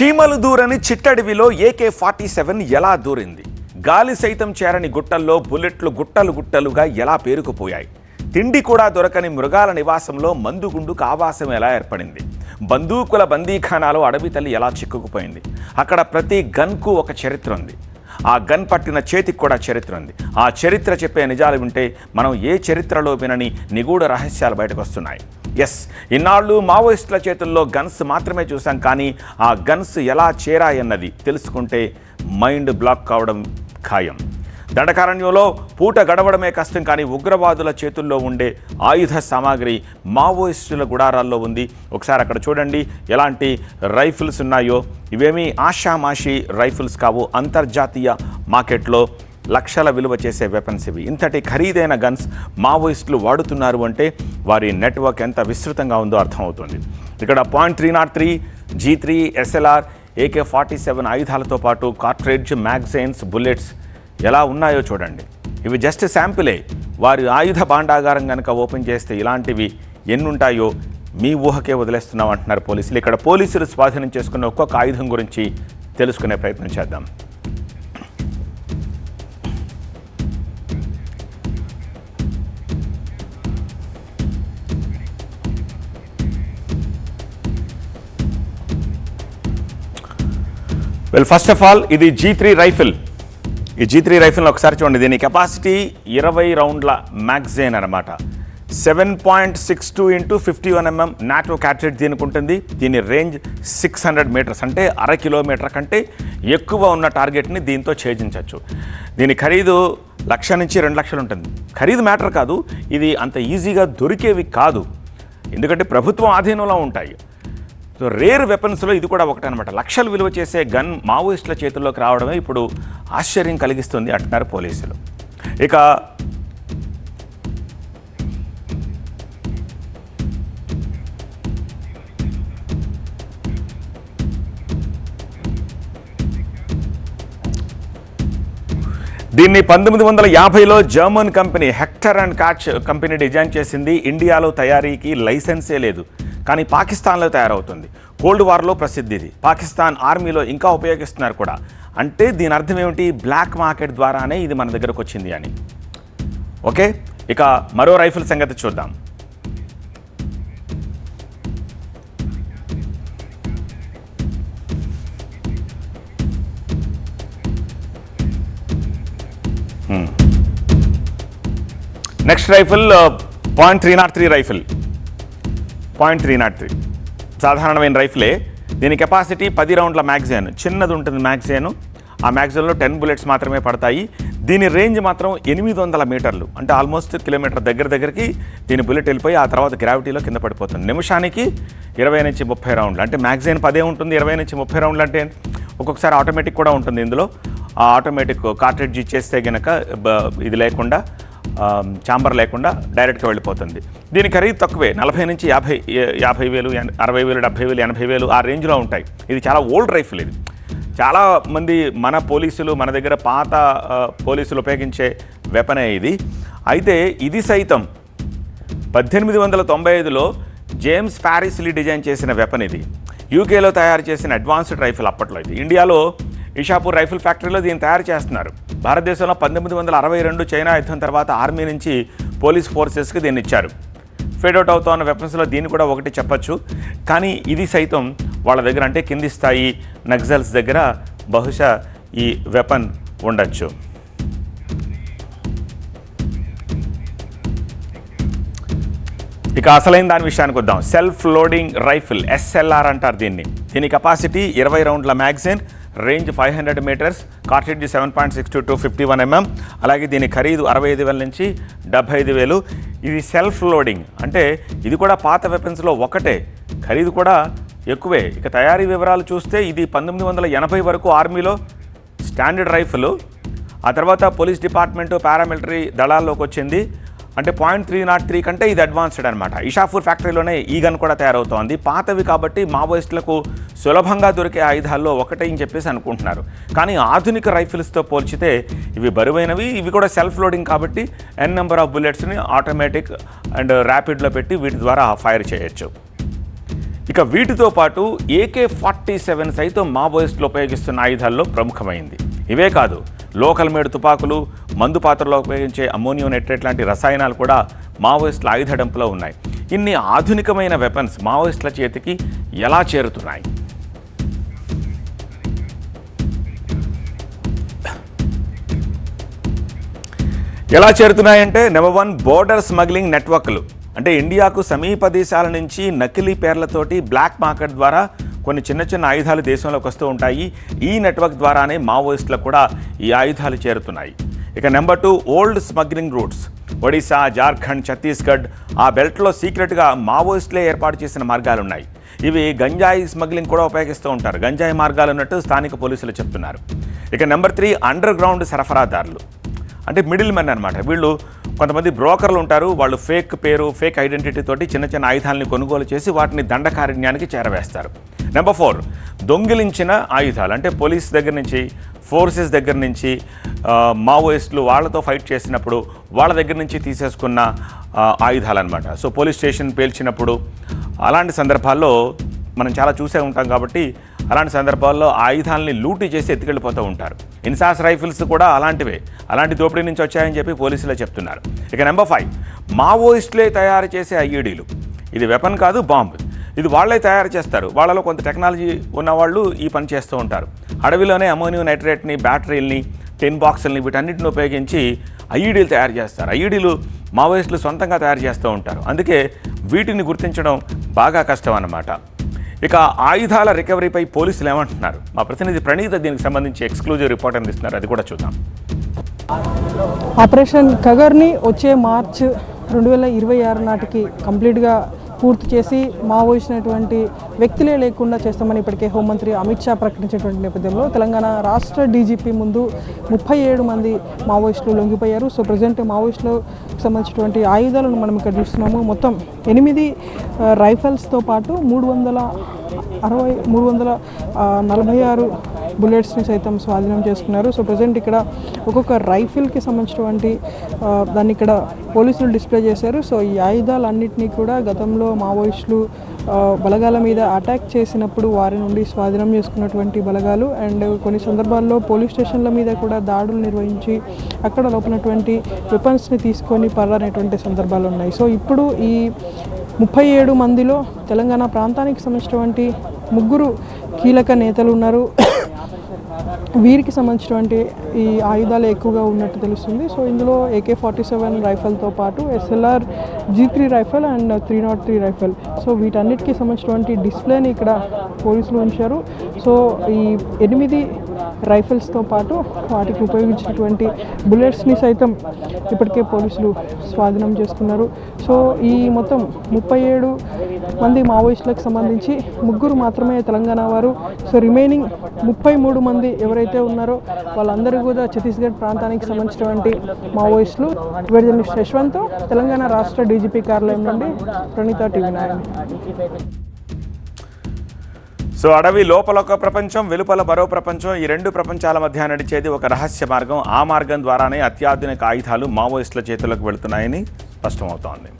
చీమలు దూరని చిట్టడివిలో ఏకే ఫార్టీ సెవెన్ ఎలా దూరింది? గాలి సైతం చేరని గుట్టల్లో బుల్లెట్లు గుట్టలు గుట్టలుగా ఎలా పేరుకుపోయాయి? తిండి కూడా దొరకని మృగాల నివాసంలో మందుగుండుకు ఆవాసం ఎలా ఏర్పడింది? బందూకుల బందీఖానాలో అడవి తల్లి ఎలా చిక్కుకుపోయింది? అక్కడ ప్రతి గన్కు ఒక చరిత్ర ఉంది. ఆ గన్ పట్టిన చేతికి కూడా చరిత్ర ఉంది. ఆ చరిత్ర చెప్పే నిజాలు వింటే మనం ఏ చరిత్రలో వినని నిగూఢ రహస్యాలు బయటకు వస్తున్నాయి. ఎస్ ఇన్నాళ్ళు మావోయిస్టుల చేతుల్లో గన్స్ మాత్రమే చూసాం కానీ ఆ గన్స్ ఎలా చేరాయన్నది తెలుసుకుంటే మైండ్ బ్లాక్ కావడం ఖాయం. దండకారణ్యంలో పూట గడవడమే కష్టం కానీ ఉగ్రవాదుల చేతుల్లో ఉండే ఆయుధ సామాగ్రి మావోయిస్టుల గుడారాల్లో ఉంది. ఒకసారి అక్కడ చూడండి. ఎలాంటి రైఫిల్స్ ఉన్నాయో. ఇవేమీ ఆషామాషి రైఫిల్స్ కావు. అంతర్జాతీయ మార్కెట్లో లక్షల విలువ చేసే వెపన్స్ ఇవి. ఇంతటి ఖరీదైన గన్స్ మావోయిస్టులు వాడుతున్నారు అంటే వారి నెట్వర్క్ ఎంత విస్తృతంగా ఉందో అర్థమవుతుంది. ఇక్కడ point three not three G three SLR AK forty seven ఆయుధాలతో పాటు కార్ట్రేజ్ మ్యాగజైన్స్ బుల్లెట్స్ ఎలా ఉన్నాయో చూడండి. ఇవి జస్ట్ శాంపిలే వారి ఆయుధ భాండాగారం కనుక ఓపెన్ చేస్తే ఇలాంటివి ఎన్నుంటాయో మీ ఊహకే వదిలేస్తున్నాం అంటున్నారు పోలీసులు. ఇక్కడ పోలీసులు స్వాధీనం చేసుకున్న ఒక్కొక్క ఆయుధం గురించి తెలుసుకునే ప్రయత్నం చేద్దాం. వెల్ ఫస్ట్ ఆఫ్ ఆల్ ఇది జీ త్రీ రైఫిల్ ఈ జీ త్రీ రైఫిల్ని ఒకసారి చూడండి. దీని కెపాసిటీ ఇరవై రౌండ్ల మ్యాగ్జైన్ అనమాట seven point six two into fifty one MM NATO cartridge దీనికి ఉంటుంది. దీని రేంజ్ సిక్స్ హండ్రెడ్ మీటర్స్ అంటే అర కిలోమీటర్ కంటే ఎక్కువ ఉన్న టార్గెట్ని దీంతో ఛేదించవచ్చు. దీని ఖరీదు లక్ష నుంచి రెండు లక్షలు ఉంటుంది. ఖరీదు మ్యాటర్ కాదు. ఇది అంత ఈజీగా దొరికేవి కాదు. ఎందుకంటే ప్రభుత్వం ఆధీనంలో ఉంటాయి. సో రేర్ వెపన్స్లో ఇది కూడా ఒకటి అనమాట లక్షలు విలువ చేసే గన్ మావోయిస్టుల చేతుల్లోకి రావడమే ఇప్పుడు ఆశ్చర్యం కలిగిస్తుంది అంటున్నారు పోలీసులు. ఇక దీన్ని పంతొమ్మిది వందల యాభైలో German company Heckler and Koch company design చేసింది. ఇండియాలో తయారీకి లైసెన్సే లేదు. కానీ పాకిస్తాన్లో తయారవుతుంది. కోల్డ్ వార్లో ప్రసిద్ధి ఇది. పాకిస్తాన్ ఆర్మీలో ఇంకా ఉపయోగిస్తున్నారు కూడా. అంటే దీని అర్థం ఏమిటి? బ్లాక్ మార్కెట్ ద్వారానే ఇది మన దగ్గరకు వచ్చింది అని. ఓకే? ఇక మరో రైఫిల్ సంగతి చూద్దాం. Next rifle point three not three rifle. Point three not three సాధారణమైన రైఫిలే దీని కెపాసిటీ పది రౌండ్ల మ్యాగజైన్. చిన్నది ఉంటుంది మ్యాగజైన్. ఆ మ్యాగజైన్లో టెన్ బుల్లెట్స్ మాత్రమే పడతాయి. దీని రేంజ్ మాత్రం ఎనిమిది వందల మీటర్లు. అంటే ఆల్మోస్ట్ కిలోమీటర్ దగ్గర దగ్గరికి దీని బుల్లెట్ వెళ్ళిపోయి ఆ తర్వాత గ్రావిటీలో కింద పడిపోతుంది. నిమిషానికి ఇరవై నుంచి ముప్పై రౌండ్లు. అంటే మ్యాగజైన్ పదే ఉంటుంది ఇరవై నుంచి ముప్పై రౌండ్లు అంటే ఒక్కొక్కసారి ఆటోమేటిక్ కూడా ఉంటుంది ఇందులో. ఆ ఆటోమేటిక్ కార్ట్రేజ్ ఇచ్చేస్తే గనక ఇది లేకుండా చాంబర్ లేకుండా డైరెక్ట్గా వెళ్ళిపోతుంది. దీని ఖరీదు తక్కువే. నలభై నుంచి యాభై యాభై వేలు అరవై వేలు డెబ్బై వేలు ఎనభై వేలు ఆ రేంజ్లో ఉంటాయి. ఇది చాలా ఓల్డ్ రైఫిల్ ఇది. చాలా మంది మన పోలీసులు మన దగ్గర పాత పోలీసులు ఉపయోగించే వెపనే ఇది. అయితే ఇది సైతం పద్దెనిమిది వందల తొంభై ఐదులో జేమ్స్ ప్యారిస్లీ డిజైన్ చేసిన వెపన్ ఇది. యూకేలో తయారు చేసిన అడ్వాన్స్డ్ రైఫిల్ అప్పట్లో ఇది. ఇండియాలో ఇషాపూర్ రైఫిల్ ఫ్యాక్టరీలో దీన్ని తయారు చేస్తున్నారు. భారతదేశంలో పంతొమ్మిది వందల అరవై రెండు చైనా యుద్ధం తర్వాత ఆర్మీ నుంచి పోలీస్ ఫోర్సెస్కి దీన్ని ఇచ్చారు. ఫేడౌట్ అవుతున్న వెపన్స్లో దీన్ని కూడా ఒకటి చెప్పచ్చు. కానీ ఇది సైతం వాళ్ళ దగ్గర అంటే కింది స్థాయి నక్సల్స్ దగ్గర బహుశా ఈ వెపన్ ఉండొచ్చు. ఇక అసలైన దాని విషయానికి వద్దాం. సెల్ఫ్ లోడింగ్ రైఫిల్ ఎస్ఎల్ఆర్ అంటారు దీన్ని. దీని కెపాసిటీ ఇరవై రౌండ్ల magazine range five hundred metres cartridge seven point six to two fifty one MM అలాగే దీని ఖరీదు అరవై ఐదు వేల నుంచి డెబ్బై ఐదు వేలు. ఇది సెల్ఫ్ లోడింగ్ అంటే ఇది కూడా పాత వెపన్స్లో ఒకటే. ఖరీదు కూడా ఎక్కువే. ఇక తయారీ వివరాలు చూస్తే ఇది పంతొమ్మిది వందల ఎనభై వరకు ఆర్మీలో స్టాండర్డ్ రైఫిల్ ఆ తర్వాత పోలీస్ డిపార్ట్మెంటు పారామిలిటరీ దళాల్లోకి వచ్చింది. అంటే పాయింట్ త్రీ నాట్ త్రీ కంటే ఇది అడ్వాన్స్డ్ అనమాట ఇషాపూర్ ఫ్యాక్టరీలోనే ఈ గన్ కూడా తయారవుతోంది. పాతవి కాబట్టి మావోయిస్టులకు సులభంగా దొరికే ఆయుధాల్లో ఒకటే అని చెప్పేసి అనుకుంటున్నారు. కానీ ఆధునిక రైఫిల్స్తో పోల్చితే ఇవి బరువైనవి ఇవి కూడా సెల్ఫ్ లోడింగ్ కాబట్టి ఎన్ నెంబర్ ఆఫ్ బుల్లెట్స్ని ఆటోమేటిక్ అండ్ ర్యాపిడ్లో పెట్టి వీటి ద్వారా ఫైర్ చేయొచ్చు. ఇక వీటితో పాటు ఏకే ఫార్టీ సెవెన్ సైతం మావోయిస్టులు ఉపయోగిస్తున్న ఆయుధాల్లో ప్రముఖమైంది. ఇవే కాదు లోకల్ మేడ్ తుపాకులు మందు పాత్రలో ఉపయోగించే అమ్మోనియం నైట్రేట్ లాంటి రసాయనాలు కూడా మావోయిస్టుల ఆయుధ డంపులో ఉన్నాయి. ఇన్ని ఆధునికమైన వెపన్స్ మావోయిస్టుల చేతికి ఎలా చేరుతున్నాయి? ఎలా చేరుతున్నాయంటే నెంబర్ వన్ బోర్డర్ స్మగ్లింగ్ నెట్వర్క్లు అంటే ఇండియాకు సమీప దేశాల నుంచి నకిలీ పేర్లతోటి బ్లాక్ మార్కెట్ ద్వారా కొన్ని చిన్న చిన్న ఆయుధాలు దేశంలోకి వస్తూ ఉంటాయి. ఈ నెట్వర్క్ ద్వారానే మావోయిస్టులకు కూడా ఈ ఆయుధాలు చేరుతున్నాయి. ఇక number two old smuggling routes. Odisha Jharkhand Chhattisgarh ఆ బెల్ట్లో సీక్రెట్గా మావోయిస్టులే ఏర్పాటు చేసిన మార్గాలు ఉన్నాయి ఇవి గంజాయి స్మగ్లింగ్ కూడా ఉపయోగిస్తూ ఉంటారు. గంజాయి మార్గాలు ఉన్నట్టు స్థానిక పోలీసులు చెప్తున్నారు. ఇక నెంబర్ త్రీ అండర్ గ్రౌండ్ సరఫరాదారులు. అంటే మిడిల్ మెన్ అనమాట వీళ్ళు కొంతమంది బ్రోకర్లు ఉంటారు. వాళ్ళు ఫేక్ పేరు ఫేక్ ఐడెంటిటీ తోటి చిన్న చిన్న ఆయుధాలని కొనుగోలు చేసి వాటిని దండకారణ్యానికి చేరవేస్తారు. నెంబర్ ఫోర్ దొంగిలించిన ఆయుధాలు. అంటే పోలీస్ దగ్గర నుంచి ఫోర్సెస్ దగ్గర నుంచి మావోయిస్టులు వాళ్ళతో ఫైట్ చేసినప్పుడు వాళ్ళ దగ్గర నుంచి తీసేసుకున్న ఆయుధాలన్నమాట. సో పోలీస్ స్టేషన్ పేల్చినప్పుడు అలాంటి సందర్భాల్లో మనం చాలా చూసే ఉంటాం కాబట్టి అలాంటి సందర్భాల్లో ఆయుధాలని లూటీ చేసి ఎత్తుకెళ్ళిపోతూ ఉంటారు. ఇన్సాస్ రైఫిల్స్ కూడా అలాంటివే. అలాంటి దోపిడీ నుంచి వచ్చాయని చెప్పి పోలీసులే చెప్తున్నారు. ఇక నెంబర్ ఫైవ్ మావోయిస్టులే తయారు చేసే ఐఈడీలు. ఇది వెపన్ కాదు బాంబు. ఇది వాళ్ళే తయారు చేస్తారు. వాళ్ళలో కొంత టెక్నాలజీ ఉన్నవాళ్ళు ఈ పని చేస్తూ ఉంటారు. అడవిలోనే అమోనియం నైట్రేట్ని బ్యాటరీల్ని టెన్ బాక్సుల్ని వీటన్నిటిని ఉపయోగించి ఐఈడీలు తయారు చేస్తారు. ఐఈడీలు మావోయిస్టులు సొంతంగా తయారు చేస్తూ ఉంటారు. అందుకే వీటిని గుర్తించడం బాగా కష్టం అన్నమాట. ఇక ఆయుధాల రికవరీపై పోలీసులు ఏమంటున్నారు? మా ప్రతినిధి ప్రణీత దీనికి సంబంధించి ఎక్స్క్లూజివ్ రిపోర్ట్ అందిస్తున్నారు. అది కూడా చూద్దాం. ఆపరేషన్ కగర్ని వచ్చే మార్చ్ రెండు వేల ఇరవై ఆరు నాటికి కంప్లీట్గా పూర్తి చేసి మావోయిస్టునటువంటి వ్యక్తులే లేకుండా చేస్తామని ఇప్పటికే హోంమంత్రి అమిత్ షా ప్రకటించినటువంటి నేపథ్యంలో తెలంగాణ రాష్ట్ర డీజీపీ ముందు ముప్పై ఏడు మంది మావోయిస్టులు లొంగిపోయారు. సో ప్రజెంట్ మావోయిస్టులకు సంబంధించినటువంటి ఆయుధాలను మనం ఇక్కడ చూస్తున్నాము. మొత్తం ఎనిమిది రైఫల్స్తో పాటు మూడు వందల అరవై మూడు వందల నలభై ఆరు బుల్లెట్స్ని సైతం స్వాధీనం చేసుకున్నారు. సో ప్రజెంట్ ఇక్కడ ఒక్కొక్క రైఫిల్కి సంబంధించినటువంటి దాన్ని ఇక్కడ పోలీసులు డిస్ప్లే చేశారు. సో ఈ ఆయుధాలన్నింటినీ కూడా గతంలో మావోయిస్టులు బలగాల మీద అటాక్ చేసినప్పుడు వారి నుండి స్వాధీనం చేసుకున్నటువంటి బలగాలు అండ్ కొన్ని సందర్భాల్లో పోలీస్ స్టేషన్ల మీద కూడా దాడులు నిర్వహించి అక్కడ లోపలటువంటి వెపన్స్ని తీసుకొని పర్రనేటువంటి సందర్భాలు ఉన్నాయి. సో ఇప్పుడు ఈ ముప్పై ఏడు మందిలో తెలంగాణ ప్రాంతానికి సంబంధించినటువంటి ముగ్గురు కీలక నేతలు ఉన్నారు. వీరికి సంబంధించినటువంటి ఈ ఆయుధాలు ఎక్కువగా ఉన్నట్టు తెలుస్తుంది. సో ఇందులో ఏకే ఫార్టీ సెవెన్ రైఫల్తో పాటు SLR G three rifle and three not three rifle. So వీటన్నిటికీ సంబంధించినటువంటి డిస్ప్లేని ఇక్కడ పోలీసులు ఉంచారు. సో ఈ ఎనిమిది రైఫిల్స్తో పాటు వాటికి ఉపయోగించినటువంటి బుల్లెట్స్ని సైతం ఇప్పటికే పోలీసులు స్వాధీనం చేసుకున్నారు. సో ఈ మొత్తం ముప్పై ఏడు మంది మావోయిస్టులకు సంబంధించి ముగ్గురు మాత్రమే తెలంగాణ వారు. సో రిమైనింగ్ ముప్పై మూడు మంది ఎవరైతే ఉన్నారో వాళ్ళందరూ కూడా ఛత్తీస్గఢ్ ప్రాంతానికి సంబంధించినటువంటి మావోయిస్టులు. జర్నలిస్ట్ యశ్వంత్ తెలంగాణ రాష్ట్ర డీజీపీ కార్యాలయం నుండి ప్రణీత టీవీ నైన్ సో అడవి లోపల ఒక ప్రపంచం వెలుపల మరో ప్రపంచం ఈ రెండు ప్రపంచాల మధ్య నడిచేది ఒక రహస్య మార్గం. ఆ మార్గం ద్వారానే అత్యాధునిక ఆయుధాలు మావోయిస్టుల చేతులకు వెళుతున్నాయని స్పష్టమవుతోంది.